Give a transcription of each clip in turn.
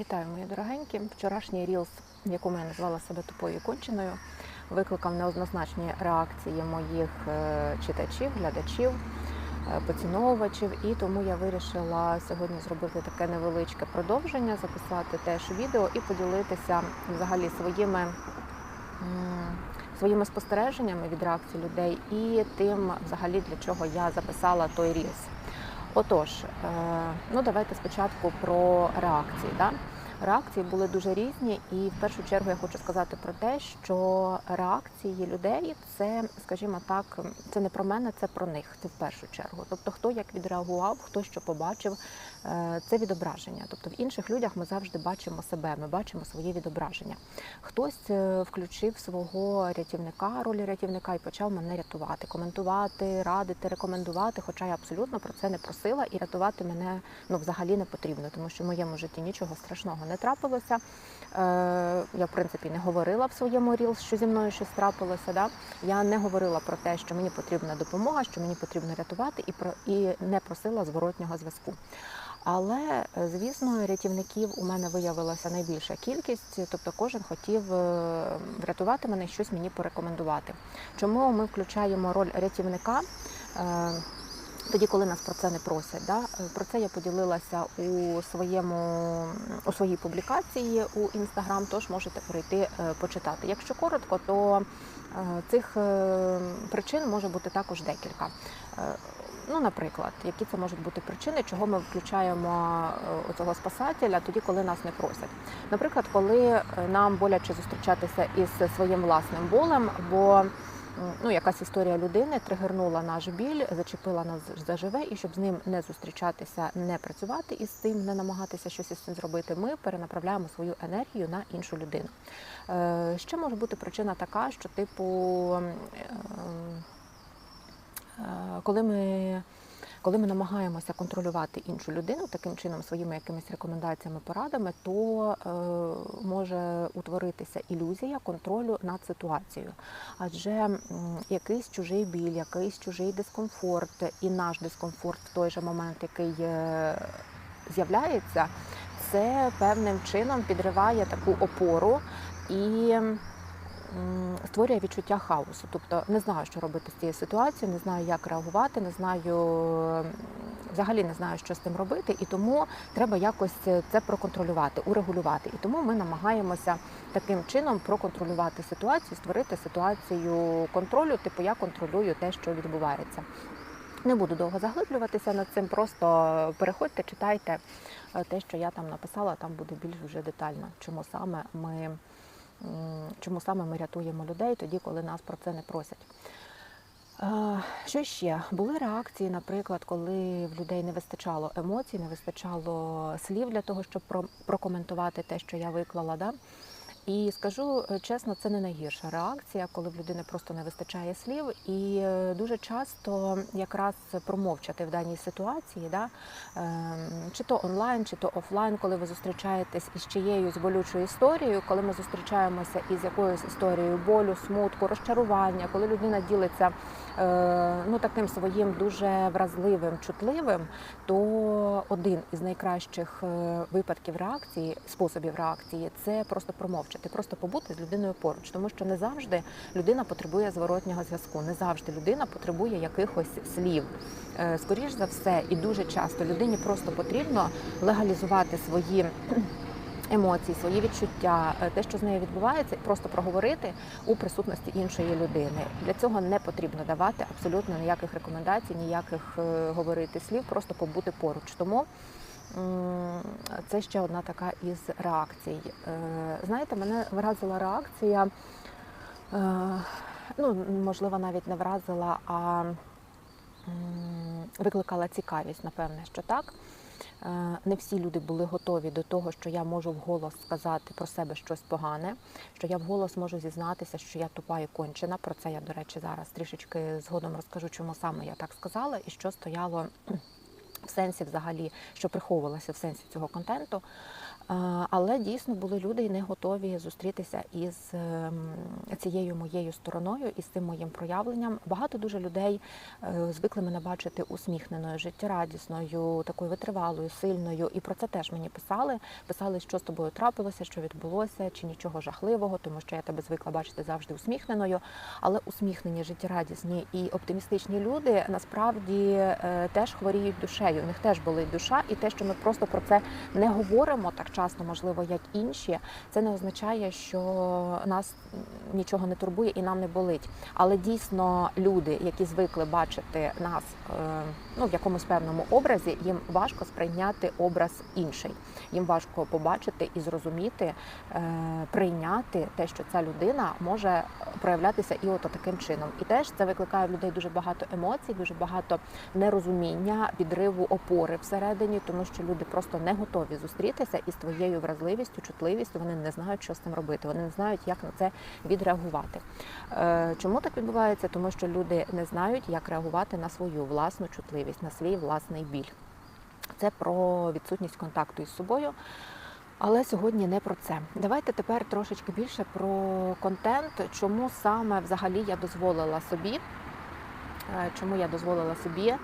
Вітаю, мої дорогенькі. Вчорашній рілс, в якому я назвала себе тупою конченою, викликав неоднозначні реакції моїх е, читачів, глядачів, е, поціновувачів. І тому я вирішила сьогодні зробити таке невеличке продовження, записати теж відео і поділитися взагалі своїми. Своїми спостереженнями від реакції людей і тим, взагалі, для чого я записала той рілс. Отож, е, ну давайте спочатку про реакції. Да? Реакції були дуже різні, і в першу чергу я хочу сказати про те, що реакції людей це, скажімо так, це не про мене, це про них. Це в першу чергу. Тобто, хто як відреагував, хто що побачив, це відображення. Тобто в інших людях ми завжди бачимо себе, ми бачимо своє відображення. Хтось е, включив свого рятівника, ролі рятівника і почав мене рятувати, коментувати, радити, рекомендувати. Хоча я абсолютно про це не просила, і рятувати мене ну взагалі не потрібно, тому що в моєму житті нічого страшного не трапилося. Е, я, в принципі, не говорила в своєму ріл, що зі мною щось трапилося. Да? Я не говорила про те, що мені потрібна допомога, що мені потрібно рятувати, і про і не просила зворотнього зв'язку. Але, е, звісно, рятівників у мене виявилася найбільша кількість, тобто кожен хотів е, врятувати мене, щось мені порекомендувати. Чому ми включаємо роль рятівника? е, Тоді, коли нас про це не просять, да? Про це я поділилася у своєму у своїй публікації у інстаграм. Тож можете перейти почитати. Якщо коротко, то цих причин може бути також декілька. Ну, наприклад, які це можуть бути причини, чого ми включаємо е, оцього спасателя тоді, коли нас не просять. Наприклад, коли е, нам боляче зустрічатися із своїм власним болем, бо ну, якась історія людини тригернула наш біль, зачепила нас заживе, і щоб з ним не зустрічатися, не працювати із цим, не намагатися щось із цим зробити, ми перенаправляємо свою енергію на іншу людину. Е, Ще може бути причина така, що типу. Е, коли ми, коли ми намагаємося контролювати іншу людину таким чином, своїми якимись рекомендаціями, порадами, то е, може утворитися ілюзія контролю над ситуацією. Адже м, якийсь чужий біль, якийсь чужий дискомфорт і наш дискомфорт в той же момент, який е, з'являється, це певним чином підриває таку опору і створює відчуття хаосу. Тобто не знаю, що робити з цією ситуацією, не знаю, як реагувати, не знаю, взагалі не знаю, що з цим робити, і тому треба якось це проконтролювати, урегулювати. І тому ми намагаємося таким чином проконтролювати ситуацію, створити ситуацію контролю, типу я контролюю те, що відбувається. Не буду довго заглиблюватися над цим, просто переходьте, читайте е, те, що я там написала, там буде більш вже детально, чому саме ми, чому саме ми рятуємо людей тоді, коли нас про це не просять. Що ще? Були реакції, наприклад, коли в людей не вистачало емоцій, не вистачало слів для того, щоб прокоментувати те, що я виклала. Да? І скажу е, чесно, це не найгірша реакція, коли в людини просто не вистачає слів. І е, дуже часто якраз промовчати в даній ситуації, да, ем, чи то онлайн, чи то офлайн, коли ви зустрічаєтесь із чиєюсь болючою історією, коли ми зустрічаємося із якоюсь історією болю, смутку, розчарування, коли людина ділиться е, ну, таким своїм дуже вразливим, чутливим, то один із найкращих випадків реакції, способів реакції це просто промовчати, просто побути з людиною поруч, тому що не завжди людина потребує зворотнього зв'язку, не завжди людина потребує якихось слів. Е, Скоріш за все, і дуже часто людині просто потрібно легалізувати свої. Емоції, свої відчуття, е, те, що з нею відбувається, просто проговорити у присутності іншої людини. Для цього не потрібно давати абсолютно ніяких рекомендацій, ніяких е, говорити слів, просто побути поруч. Тому це ще одна така із реакцій. Е, Знаєте, мене вразила реакція, е, ну можливо, навіть не вразила, а викликала цікавість, напевне, що так. Е, Не всі люди були готові до того, що я можу вголос сказати про себе щось погане, що я вголос можу зізнатися, що я тупа і кончена. Про це я, до речі, зараз трішечки згодом розкажу, чому саме я так сказала і що стояло в сенсі взагалі, що приховувалася в сенсі цього контенту. Але дійсно були люди не готові зустрітися із ем, цією моєю стороною, із цим моїм проявленням. Багато дуже людей е, звикли мене бачити усміхненою, життєрадісною, такою витривалою, сильною. І про це теж мені писали. Писали, що з тобою трапилося, що відбулося, чи нічого жахливого, тому що я тебе звикла бачити завжди усміхненою. Але усміхнені, життєрадісні і оптимістичні люди насправді е, теж хворіють душею. У них теж болить душа, і те, що ми просто про це не говоримо так часто, можливо, як інші, це не означає, що нас нічого не турбує і нам не болить. Але дійсно люди, які звикли бачити нас е, ну, в якомусь певному образі, їм важко сприйняти образ інший. Їм важко побачити і зрозуміти, е, прийняти те, що ця людина може проявлятися і от таким чином. І теж це викликає в людей дуже багато емоцій, дуже багато нерозуміння, підриву опори всередині, тому що люди просто не готові зустрітися із твоєю вразливістю, чутливістю. Вони не знають, що з цим робити. Вони не знають, як на це відреагувати. Е, Чому так відбувається? Тому що люди не знають, як реагувати на свою власну чутливість, на свій власний біль. Це про відсутність контакту із собою. Але сьогодні не про це. Давайте тепер трошечки більше про контент, чому саме взагалі я дозволила собі. е, Чому я дозволила собі, е,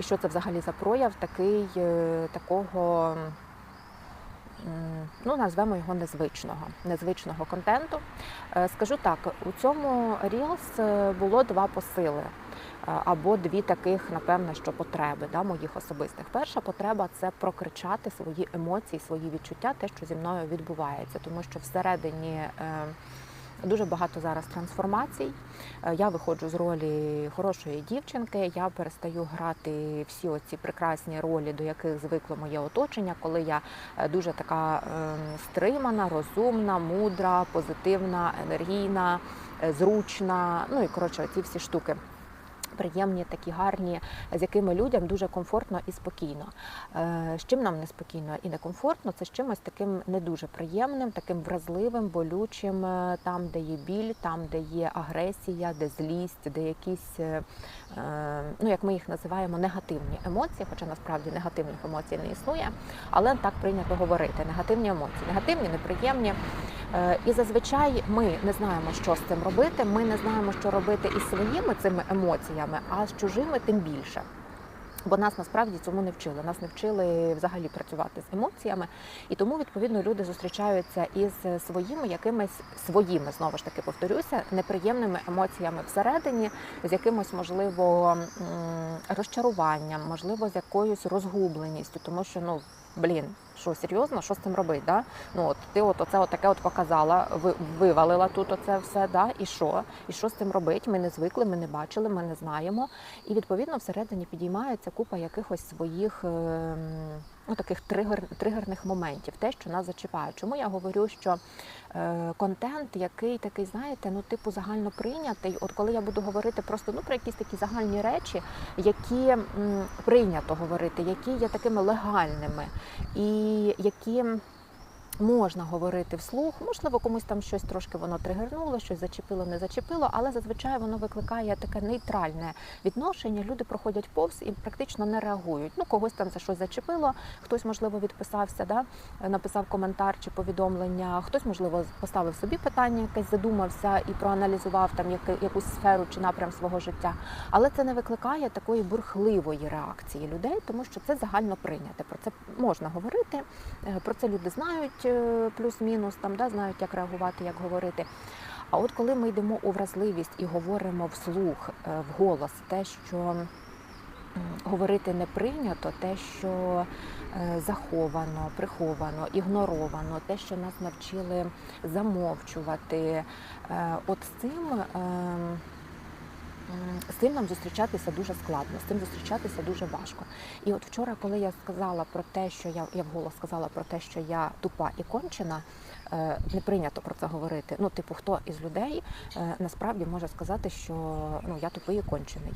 і що це взагалі за прояв такий такого, ну назвемо його незвичного, незвичного контенту. Е, Скажу так, у цьому Reels е, було два посили. е, Або дві таких, напевно, що потреби да, моїх особистих. Перша потреба це прокричати свої емоції, свої відчуття, те, що зі мною відбувається, тому що всередині дуже багато зараз трансформацій. Е, Я виходжу з ролі хорошої дівчинки. Я перестаю грати всі оці прекрасні ролі, до яких звикло моє оточення, коли я е, дуже така ем, стримана, розумна, мудра, позитивна, енергійна, е, зручна. Ну і коротше, ці всі штуки. Приємні, такі гарні, з якими людям дуже комфортно і спокійно. Е, З чим нам неспокійно і некомфортно, це з чимось таким не дуже приємним, таким вразливим, болючим, е, там, де є біль, там, де є агресія, де злість, де якісь, е, ну як ми їх називаємо, негативні емоції, хоча насправді негативних емоцій не існує, але так прийнято говорити. Негативні емоції, негативні, неприємні. Е, І зазвичай ми не знаємо, що з цим робити. Ми не знаємо, що робити із своїми цими емоціями, а з чужими тим більше. Бо нас насправді цьому не вчили. Нас не вчили взагалі працювати з емоціями, і тому відповідно люди зустрічаються із своїми якимись своїми, знову ж таки повторюся, неприємними емоціями всередині, з якимось можливо розчаруванням, можливо, з якоюсь розгубленістю, тому що ну блін, що серйозно, що з цим робити? Да? Ну от ти от оце от таке от показала, ви вивалила тут оце все, да? і що? І що з цим робити? Ми не звикли, ми не бачили, ми не знаємо. І відповідно всередині підіймається купа якихось своїх ем, ну, таких тригер, тригерних моментів, те, що нас зачіпає. Чому я говорю, що е, контент, який такий, знаєте, ну типу загально прийнятий, от коли я буду говорити просто ну про якісь такі загальні речі, які м, прийнято говорити, які є такими легальними і які. Можна говорити вслух, можливо, комусь там щось трошки воно тригернуло, щось зачепило, не зачепило, але зазвичай воно викликає таке нейтральне відношення. Люди проходять повз і практично не реагують. Ну, когось там за щось зачепило, хтось, можливо, відписався, да? написав коментар чи повідомлення, хтось, можливо, поставив собі питання, якесь задумався і проаналізував там якусь сферу чи напрям свого життя. Але це не викликає такої бурхливої реакції людей, тому що це загально прийняте. Про це можна говорити, е, про це люди знають е, плюс-мінус, там да, знають, як реагувати, як говорити. А от коли ми йдемо у вразливість і говоримо вслух, е, вголос, те, що говорити не прийнято, те, що е, заховано, приховано, ігноровано, те, що нас навчили замовчувати, от з цим. З цим нам зустрічатися дуже складно, з цим зустрічатися дуже важко. І от вчора, коли я сказала про те, що я, я вголос сказала про те, що я тупа і кончена, не прийнято про це говорити. Ну, типу, хто із людей е, насправді може сказати, що ну я тупий і кончений.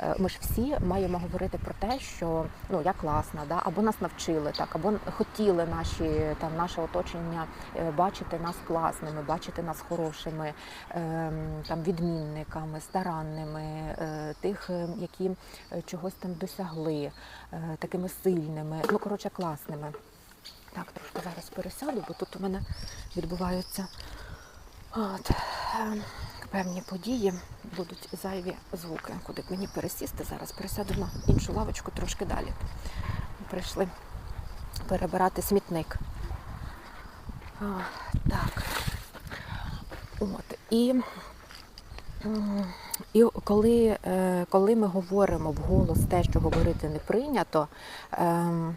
Е, Ми ж всі маємо говорити про те, що ну я класна, да, або нас навчили так, або хотіли наші там наше оточення е, бачити нас класними, бачити нас хорошими, ем, там відмінниками, старанними, е, тих, е, які е, чогось там досягли, е, такими сильними, ну коротше, класними. Так, трошки зараз пересяду, бо тут у мене відбуваються от, е, певні події, будуть зайві звуки. Куди б мені пересісти зараз? Пересяду на іншу лавочку трошки далі. Прийшли перебирати смітник. А, так. От. І, і коли, е, коли ми говоримо вголос те, що говорити не прийнято, ем,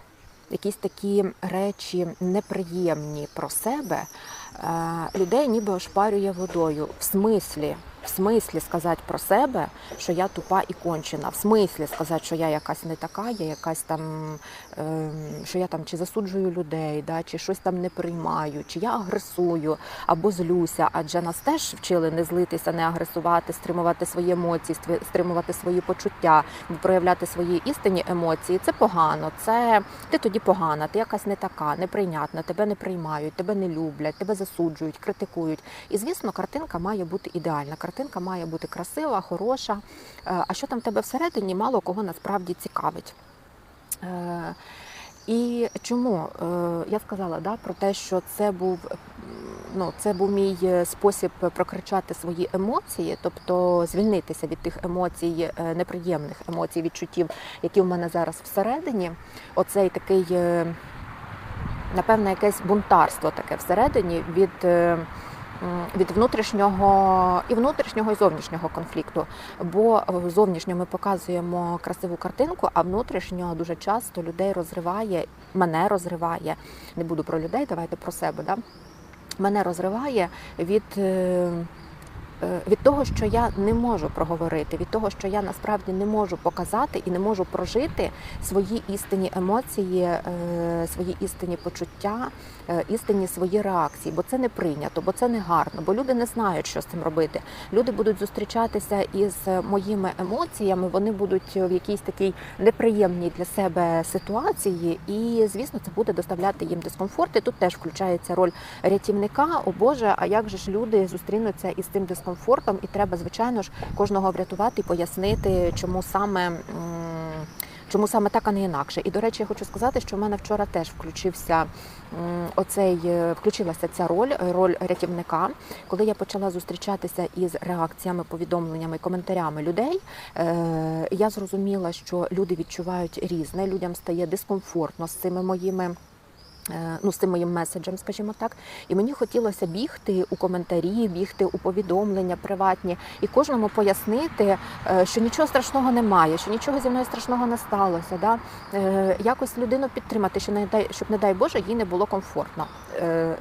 якісь такі речі неприємні про себе, е, людей ніби ошпарює водою. В смислі, в смислі сказати про себе, що я тупа і кончена, в смислі сказати, що я якась не така, я якась там, ем, що я там чи засуджую людей, да, чи щось там не приймаю, чи я агресую або злюся. Адже нас теж вчили не злитися, не агресувати, стримувати свої емоції, стримувати свої почуття, проявляти свої істинні емоції. Це погано. Це ти тоді погана, ти якась не така, неприйнятна, тебе не приймають, тебе не люблять, тебе засуджують, критикують. І звісно, картинка має бути ідеальна. Картинка має бути красива, хороша. Е, А що там в тебе всередині, мало кого насправді цікавить. Е, І чому Е, я сказала да, про те, що це був ну, це був мій спосіб прокричати свої емоції, тобто звільнитися від тих емоцій, неприємних емоцій, відчуттів, які в мене зараз всередині. Оцей такий, напевне, якесь бунтарство таке всередині від. Від внутрішнього і внутрішнього і зовнішнього конфлікту, бо зовнішньо ми показуємо красиву картинку, а внутрішньо дуже часто людей розриває, мене розриває. Не буду про людей, давайте про себе. Да? Мене розриває від, е, від того, що я не можу проговорити, від того, що я насправді не можу показати і не можу прожити свої істинні емоції, е, свої істинні почуття, е, істинні свої реакції, бо це не прийнято, бо це не гарно, бо люди не знають, що з цим робити. Люди будуть зустрічатися із моїми емоціями, вони будуть в якійсь такій неприємній для себе ситуації, і звісно, це буде доставляти їм дискомфорт. І тут теж включається роль рятівника. О Боже, а як же ж люди зустрінуться із цим дискомфортом? І треба, звичайно ж, кожного врятувати і пояснити, чому саме. Чому саме так, а не інакше? І до речі, я хочу сказати, що в мене вчора теж включився оцей, е, включилася ця роль, е, роль рятівника. Коли я почала зустрічатися із реакціями, повідомленнями, коментарями людей, е, я зрозуміла, що люди відчувають різне, людям стає дискомфортно з цими моїми. Е, Ну, з цим моїм меседжем, скажімо так, і мені хотілося бігти у коментарі, бігти у повідомлення приватні і кожному пояснити, е, що нічого страшного немає, що нічого зі мною страшного не сталося. Да? Е, Якось людину підтримати, щоб не дай Боже, їй не було комфортно,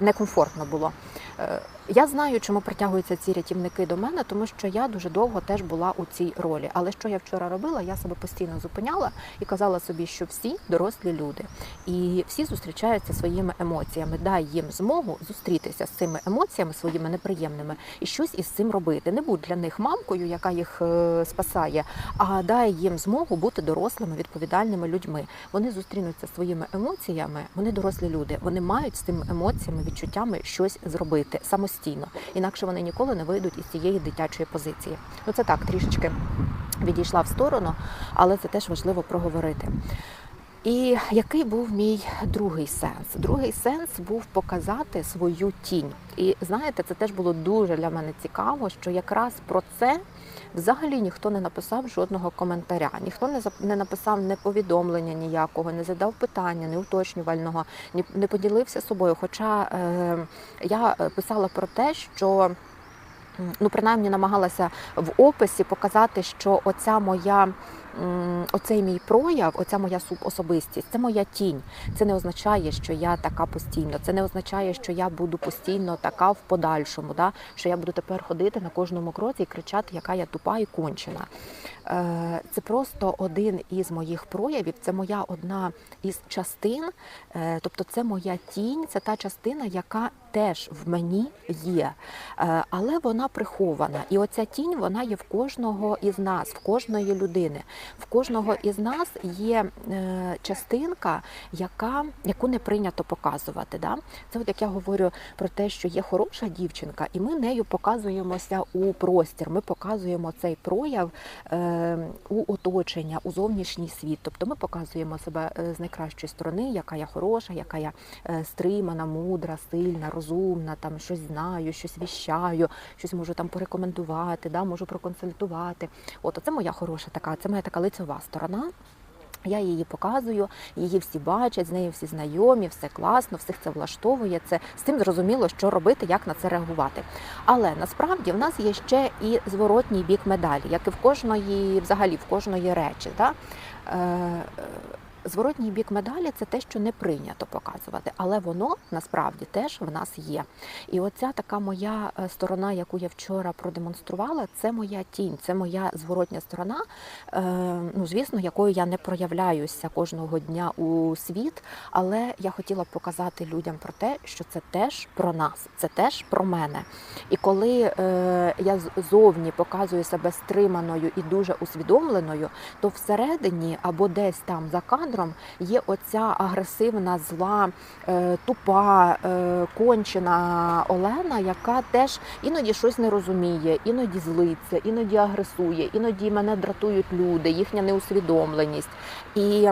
некомфортно було. Е, Я знаю, чому притягуються ці рятівники до мене, тому що я дуже довго теж була у цій ролі. Але що я вчора робила? Я себе постійно зупиняла і казала собі, що всі дорослі люди, і всі зустрічаються своїми емоціями. Дай їм змогу зустрітися з цими емоціями своїми неприємними і щось із цим робити. Не будь для них мамкою, яка їх е, спасає, а дай їм змогу бути дорослими, відповідальними людьми. Вони зустрінуться своїми емоціями. Вони дорослі люди. Вони мають з цими емоціями, відчуттями щось зробити самостійно. Інакше вони ніколи не вийдуть із цієї дитячої позиції. Ну це так трішечки відійшла в сторону, але це теж важливо проговорити. І який був мій другий сенс? Другий сенс був показати свою тінь. І знаєте, це теж було дуже для мене цікаво, що якраз про це взагалі ніхто не написав жодного коментаря, ніхто не не написав не повідомлення ніякого, не задав питання, не уточнювального, ні- не поділився собою. Хоча е, я писала про те, що ну принаймні намагалася в описі показати, що оця моя. Оцей мій прояв, оця моя субособистість, це моя тінь. Це не означає, що я така постійно. Це не означає, що я буду постійно така в подальшому. Да? Що я буду тепер ходити на кожному кроці і кричати, яка я тупа і кончена. Е, Це просто один із моїх проявів, це моя одна із частин. Е, Тобто, це моя тінь, це та частина, яка теж в мені є, Е, але вона прихована. І оця тінь вона є в кожного із нас, в кожної людини. В кожного із нас є частинка, яка, яку не прийнято показувати. Да? Це от як я говорю про те, що є хороша дівчинка, і ми нею показуємося у простір. Ми показуємо цей прояв у оточення, у зовнішній світ. Тобто ми показуємо себе е, з найкращої сторони, яка я хороша, яка я е, стримана, мудра, сильна, розумна, там щось знаю, щось віщаю, щось можу там порекомендувати, да, можу проконсультувати. От це моя хороша така, це моя така лицьова сторона. Я її показую, її всі бачать, з нею всі знайомі, все класно, всіх це влаштовує. Це з цим зрозуміло, що робити, як на це реагувати. Але насправді в нас є ще і зворотній бік медалі, як і в кожної, взагалі в кожної речі. Да? Зворотній бік медалі це те, що не прийнято показувати, але воно насправді теж в нас є. І оця така моя е, сторона, яку я вчора продемонструвала, це моя тінь, це моя зворотня сторона, е, ну звісно, якою я не проявляюся кожного дня у світ. Але я хотіла показати людям про те, що це теж про нас, це теж про мене. І коли е, я зовні показую себе стриманою і дуже усвідомленою, то всередині або десь там за кадром є оця агресивна, зла, е, тупа, е, кончена Олена, яка теж іноді щось не розуміє, іноді злиться, іноді агресує, іноді мене дратують люди, їхня неусвідомленість. І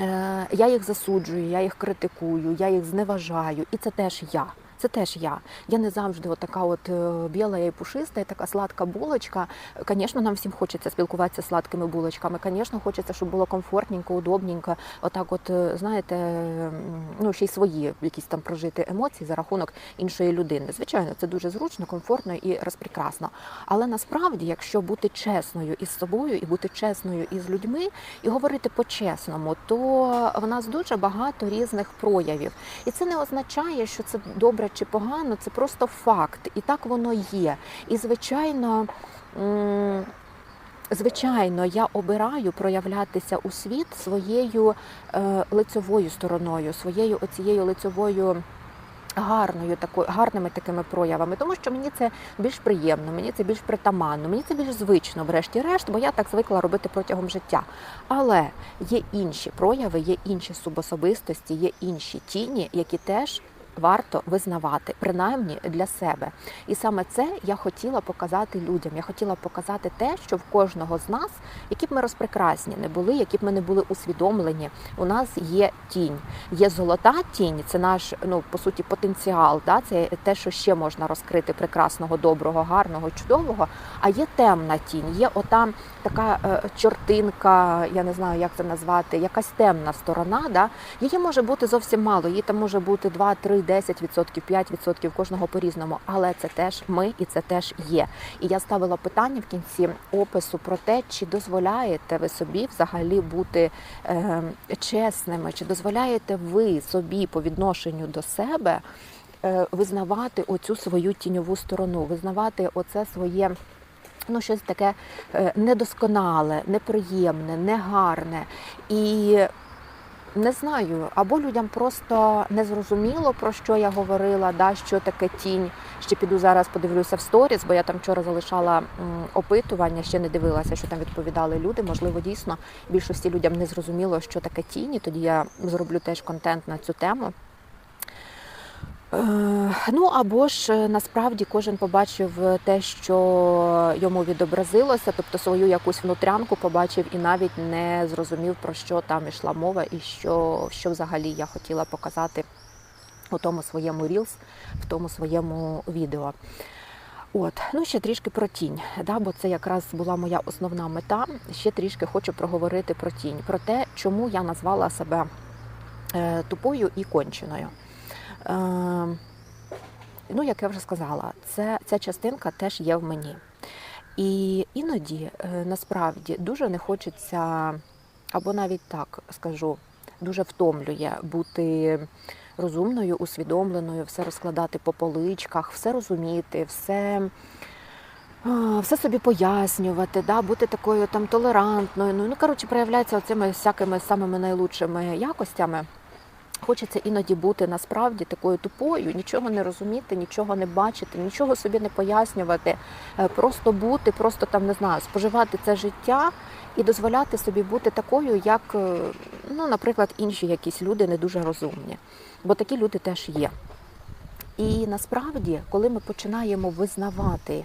е, я їх засуджую, я їх критикую, я їх зневажаю, і це теж я. Це теж я. Я не завжди така от е, біла і пушиста, і така сладка булочка. Звісно, нам всім хочеться спілкуватися з сладкими булочками. Звісно, хочеться, щоб було комфортненько, удобненько. Отак, от е, знаєте, ну ще й свої якісь там прожити емоції за рахунок іншої людини. Звичайно, це дуже зручно, комфортно і розпрекрасно. Але насправді, якщо бути чесною із собою і бути чесною із людьми, і говорити по-чесному, то в нас дуже багато різних проявів. І це не означає, що це добре чи погано, це просто факт. І так воно є. І звичайно. Звичайно, я обираю проявлятися у світ своєю е, лицьовою стороною, своєю оцією лицьовою гарною такою, гарними такими проявами, тому що мені це більш приємно, мені це більш притаманно, мені це більш звично, врешті-решт, бо я так звикла робити протягом життя. Але є інші прояви, є інші субособистості, є інші тіні, які теж. Варто визнавати, принаймні для себе. І саме це я хотіла показати людям. Я хотіла показати те, що в кожного з нас, які б ми розпрекрасні не були, які б ми не були усвідомлені, у нас є тінь. Є золота тінь, це наш, ну по суті, потенціал. Да? Це те, що ще можна розкрити прекрасного, доброго, гарного, чудового. А є темна тінь, є ота така е, чортинка, я не знаю, як це назвати, якась темна сторона. Да? Її може бути зовсім мало, її там може бути 2, 3, 10%, 5% кожного по-різному. Але це теж ми і це теж є. І я ставила питання в кінці опису про те, чи дозволяєте ви собі взагалі бути е, чесними, чи дозволяєте ви собі по відношенню до себе е, визнавати оцю свою тіньову сторону, визнавати оце своє. Ну, щось таке е, недосконале, неприємне, негарне. І не знаю, або людям просто не зрозуміло, про що я говорила, да, що таке тінь. Ще піду зараз подивлюся в сторіс, бо я там вчора залишала опитування, ще не дивилася, що там відповідали люди. Можливо, дійсно більшості людям не зрозуміло, що таке тінь. і Тоді я зроблю теж контент на цю тему. Е, Ну або ж е, насправді кожен побачив те, що йому відобразилося, тобто свою якусь внутрянку побачив і навіть не зрозумів, про що там йшла мова, і що, що взагалі я хотіла показати у тому своєму Reels, в тому своєму відео. От, ну ще трішки про тінь, да, бо це якраз була моя основна мета. Ще трішки хочу проговорити про тінь, про те, чому я назвала себе е, тупою і конченою. Е, ну, як я вже сказала, це, ця частинка теж є в мені. І іноді е, насправді дуже не хочеться, або навіть так скажу, дуже втомлює бути розумною, усвідомленою, все розкладати по поличках, все розуміти, все. Все собі пояснювати, да, бути такою там толерантною. Ну, ну коротше, проявляється цими всякими самими найлучшими якостями. Хочеться іноді бути насправді такою тупою, нічого не розуміти, нічого не бачити, нічого собі не пояснювати, е, просто бути, просто там не знаю, споживати це життя і дозволяти собі бути такою, як, е, ну, наприклад, інші якісь люди не дуже розумні. Бо такі люди теж є. І насправді, коли ми починаємо визнавати,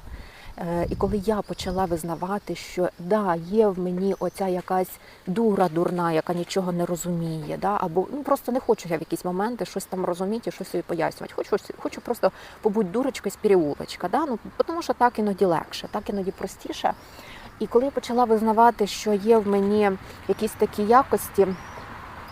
і коли я почала визнавати, що да, є в мені оця якась дура дурна, яка нічого не розуміє, да, або ну просто не хочу я в якісь моменти щось там розуміти, щось собі пояснювати. Хочу, хочу просто побути дурочкою з переулочка, да, ну тому що так іноді легше, так іноді простіше. І коли я почала визнавати, що є в мені якісь такі якості,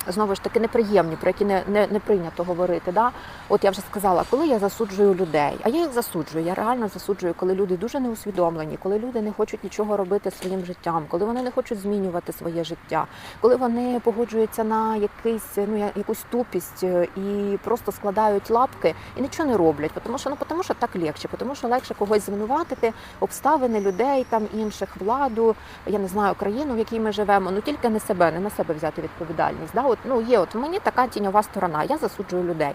знову ж таки неприємні, про які не, не, не прийнято говорити. Да? От я вже сказала, коли я засуджую людей, а я їх засуджую, я реально засуджую, коли люди дуже неусвідомлені, коли люди не хочуть нічого робити своїм життям, коли вони не хочуть змінювати своє життя, коли вони погоджуються на якийсь, ну, якусь тупість е, і просто складають лапки і нічого не роблять, тому що, ну, тому що так легше, тому що легше когось звинуватити, обставини людей, там інших, владу, я не знаю, країну, в якій ми живемо, ну тільки не себе, не на себе взяти відповідальність. Да? Ну, є от в мені така тіньова сторона, я засуджую людей.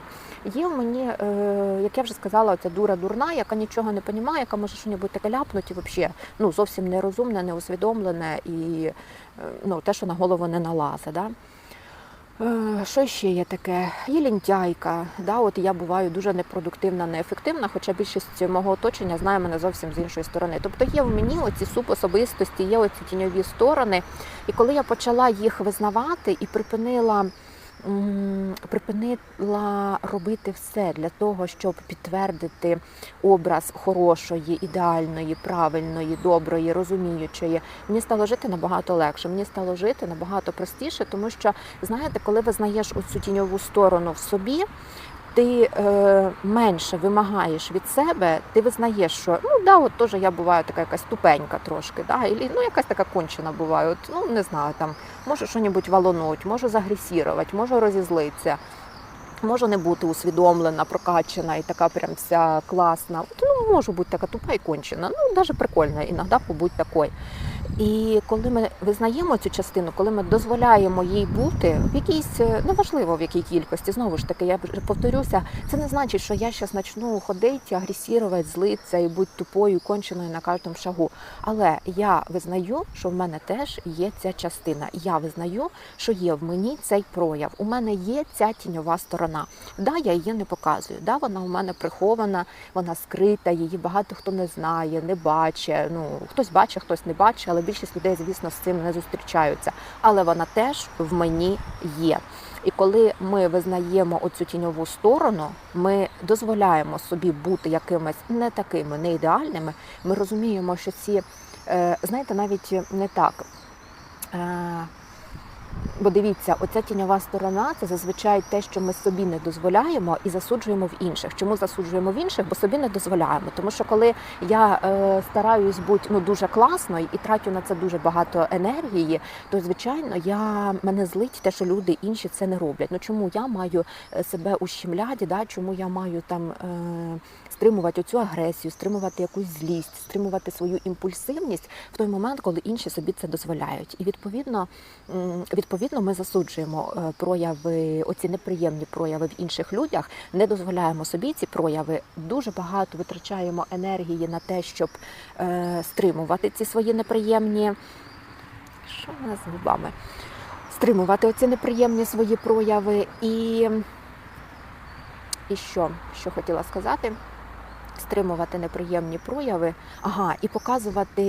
Є в мені, е, як я вже сказала, ця дура дурна, яка нічого не розуміє, яка може щось таке ляпнути, взагалі, ну, зовсім нерозумне, неусвідомлене і е, ну, те, що на голову не налазить. Да? Е, Що ще є таке? Є лінтяйка. Да? От я буваю дуже непродуктивна, неефективна, хоча більшість мого оточення знає мене зовсім з іншої сторони. Тобто є в мені оці субособистості, є оці тіньові сторони. І коли я почала їх визнавати і припинила. Припинила робити все для того, щоб підтвердити образ хорошої, ідеальної, правильної, доброї, розуміючої. Мені стало жити набагато легше. Мені стало жити набагато простіше, тому що знаєте, коли визнаєш оцю тіньову сторону в собі, ти е, менше вимагаєш від себе, ти визнаєш, що ну да, от теж я буваю така якась тупенька трошки, да, і, ну якась така кончена буваю. От, ну не знаю, там можу щось валонуть, можу загресірувати, можу розізлитися. Можу не бути усвідомлена, прокачана і така прям вся класна. От, ну, можу бути така тупа і кончена. Ну, навіть прикольно, іноді побудь такою. І коли ми визнаємо цю частину, коли ми дозволяємо їй бути в якійсь, е, неважливо в якій кількості, знову ж таки, я повторюся, це не значить, що я зараз почну ходити, агресувати, злитися і бути тупою, конченою на кожному шагу. Але я визнаю, що в мене теж є ця частина. Я визнаю, що є в мені цей прояв. У мене є ця тіньова сторона. Да, я її не показую. Да, вона у мене прихована, вона скрита, її багато хто не знає, не бачить. Ну хтось бачить, хтось не бачить, але більшість людей, звісно, з цим не зустрічаються. Але вона теж в мені є. І коли ми визнаємо оцю тіньову сторону, ми дозволяємо собі бути якимись не такими, не ідеальними. Ми розуміємо, що ці, е, знаєте, навіть не так. Бо дивіться, оця тіньова сторона це зазвичай те, що ми собі не дозволяємо і засуджуємо в інших. Чому засуджуємо в інших? Бо собі не дозволяємо. Тому що коли я е, стараюсь бути ну дуже класною і трачу на це дуже багато енергії, то звичайно я мене злить те, що люди інші це не роблять. Ну чому я маю е, себе ущемляти? Да? Чому я маю там е, стримувати оцю агресію, стримувати якусь злість, стримувати свою імпульсивність в той момент, коли інші собі це дозволяють. І відповідно, відповідно, ми засуджуємо е, прояви, оці неприємні прояви в інших людях, не дозволяємо собі ці прояви. Дуже багато витрачаємо енергії на те, щоб е, стримувати ці свої неприємні. Що в нас з губами? Стримувати оці неприємні свої прояви і. І що? Що хотіла сказати? Стримувати неприємні прояви, ага, і показувати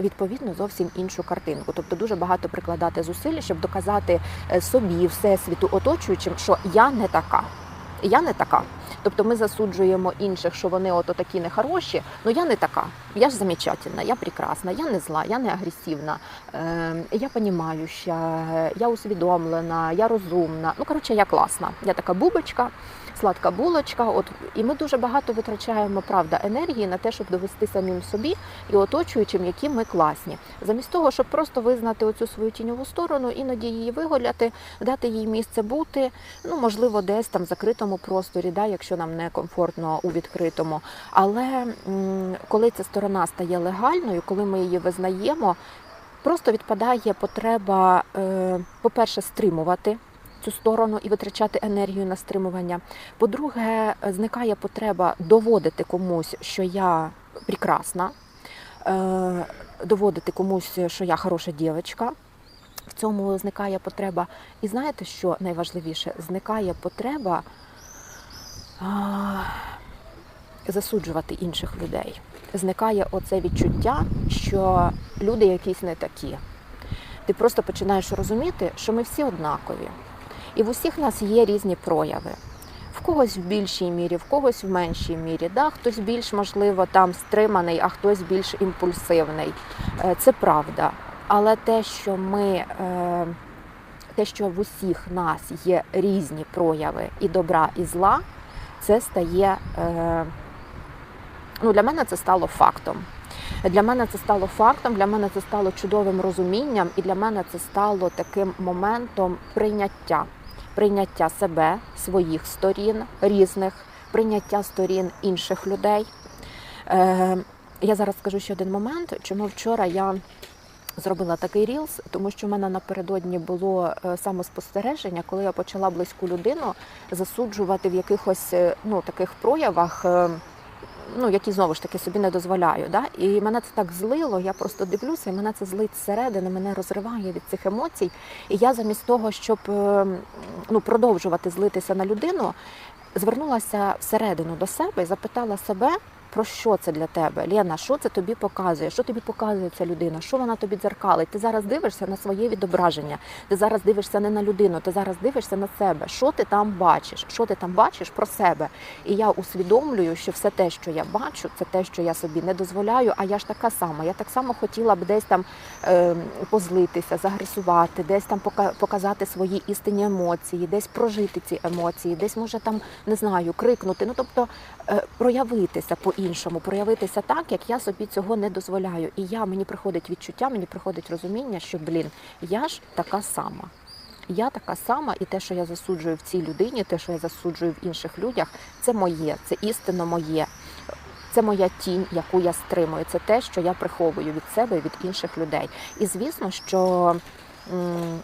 відповідно зовсім іншу картинку. Тобто дуже багато прикладати зусиль, щоб доказати е, собі, всесвіту, оточуючим, що я не така. Я не така. Тобто ми засуджуємо інших, що вони ото такі нехороші. Ну я не така. Я ж замечательна, я прекрасна, я не зла, я не агресивна, е, я понімающа, я усвідомлена, я розумна. Ну коротше, я класна. Я така бубочка, сладка булочка. От і ми дуже багато витрачаємо правда енергії на те, щоб довести самим собі і оточуючим, які ми класні. Замість того, щоб просто визнати оцю свою тіньову сторону, іноді її виголяти, дати їй місце бути. Ну можливо, десь там в закритому просторі, да, якщо нам не комфортно у відкритому. Але коли ця сторона стає легальною, коли ми її визнаємо, просто відпадає потреба, е, по-перше, стримувати. Цю сторону і витрачати енергію на стримування. По-друге, зникає потреба доводити комусь, що я прекрасна. Е, доводити комусь, що я хороша дівчинка. В цьому зникає потреба. І знаєте, що найважливіше? Зникає потреба засуджувати інших людей. Зникає оце відчуття, що люди якісь не такі. Ти просто починаєш розуміти, що ми всі однакові. І в усіх нас є різні прояви. В когось в більшій мірі, в когось в меншій мірі. Да? Хтось більш, можливо, там стриманий, а хтось більш імпульсивний. Е, Це правда. Але те, що ми, е, те, що в усіх нас є різні прояви і добра, і зла, це стає, е, ну, для мене це стало фактом. Для мене це стало фактом, для мене це стало чудовим розумінням, і для мене це стало таким моментом прийняття, прийняття себе, своїх сторін різних, прийняття сторін інших людей. Е, я зараз скажу ще один момент, чому вчора я зробила такий рілс, тому що в мене напередодні було е, самоспостереження, коли я почала близьку людину засуджувати в якихось е, ну, таких проявах. Ну, які знову ж таки собі не дозволяю. Да? І мене це так злило, я просто дивлюся, і мене це злить зсередини, мене розриває від цих емоцій. І я замість того, щоб е, ну, продовжувати злитися на людину, звернулася всередину до себе і запитала себе, про що це для тебе? Лена, що це тобі показує? Що тобі показує ця людина? Що вона тобі дзеркалить? Ти зараз дивишся на своє відображення. Ти зараз дивишся не на людину, ти зараз дивишся на себе. Що ти там бачиш? Що ти там бачиш про себе? І я усвідомлюю, що все те, що я бачу, це те, що я собі не дозволяю. А я ж така сама. Я так само хотіла б десь там е, позлитися, загресувати, десь там показати свої істинні емоції, десь прожити ці емоції, десь може там не знаю, крикнути. Ну тобто проявитися по-іншому, проявитися так, як я собі цього не дозволяю. І я мені приходить відчуття, мені приходить розуміння, що блін, я ж така сама. Я така сама, і те, що я засуджую в цій людині, те, що я засуджую в інших людях, це моє, це істинно моє. Це моя тінь, яку я стримую. Це те, що я приховую від себе і від інших людей. І звісно, що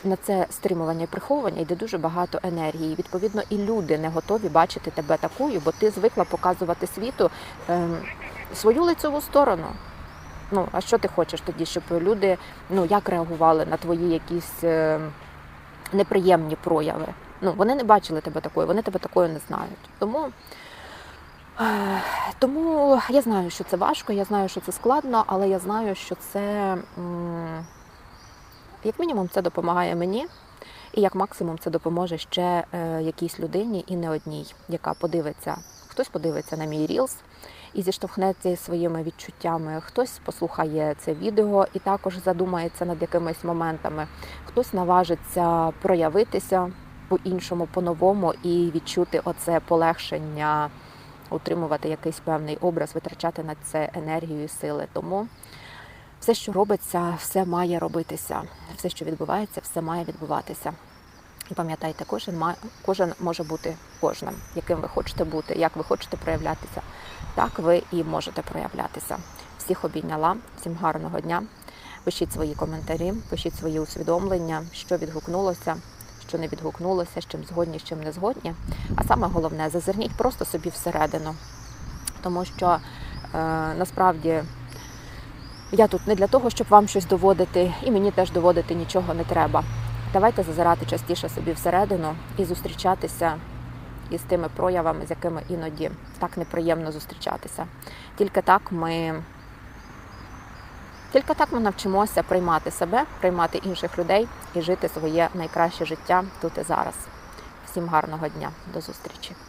на це стримування і приховування йде дуже багато енергії. Відповідно, і люди не готові бачити тебе такою, бо ти звикла показувати світу ем, свою лицеву сторону. Ну, а що ти хочеш тоді, щоб люди ну, як реагували на твої якісь е, неприємні прояви? Ну, вони не бачили тебе такою, вони тебе такою не знають. Тому. Е, Тому я знаю, що це важко, я знаю, що це складно, але я знаю, що це як мінімум це допомагає мені, і як максимум це допоможе ще е, якійсь людині і не одній, яка подивиться, хтось подивиться на мій рілс і зіштовхнеться своїми відчуттями, хтось послухає це відео і також задумається над якимись моментами, хтось наважиться проявитися по-іншому, по-новому і відчути оце полегшення утримувати якийсь певний образ, витрачати на це енергію і сили. Тому все, що робиться, все має робитися. Все, що відбувається, все має відбуватися. І пам'ятайте, кожен має, кожен може бути кожним, яким ви хочете бути, як ви хочете проявлятися, так ви і можете проявлятися. Всіх обійняла, всім гарного дня. Пишіть свої коментарі, пишіть свої усвідомлення, що відгукнулося, що не відгукнулося, з чим згодні, з чим не згодні. А саме головне, зазирніть просто собі всередину, тому що е, насправді я тут не для того, щоб вам щось доводити, і мені теж доводити нічого не треба. Давайте зазирати частіше собі всередину і зустрічатися із тими проявами, з якими іноді так неприємно зустрічатися. Тільки так ми. Тільки так ми навчимося приймати себе, приймати інших людей і жити своє найкраще життя тут і зараз. Всім гарного дня, до зустрічі!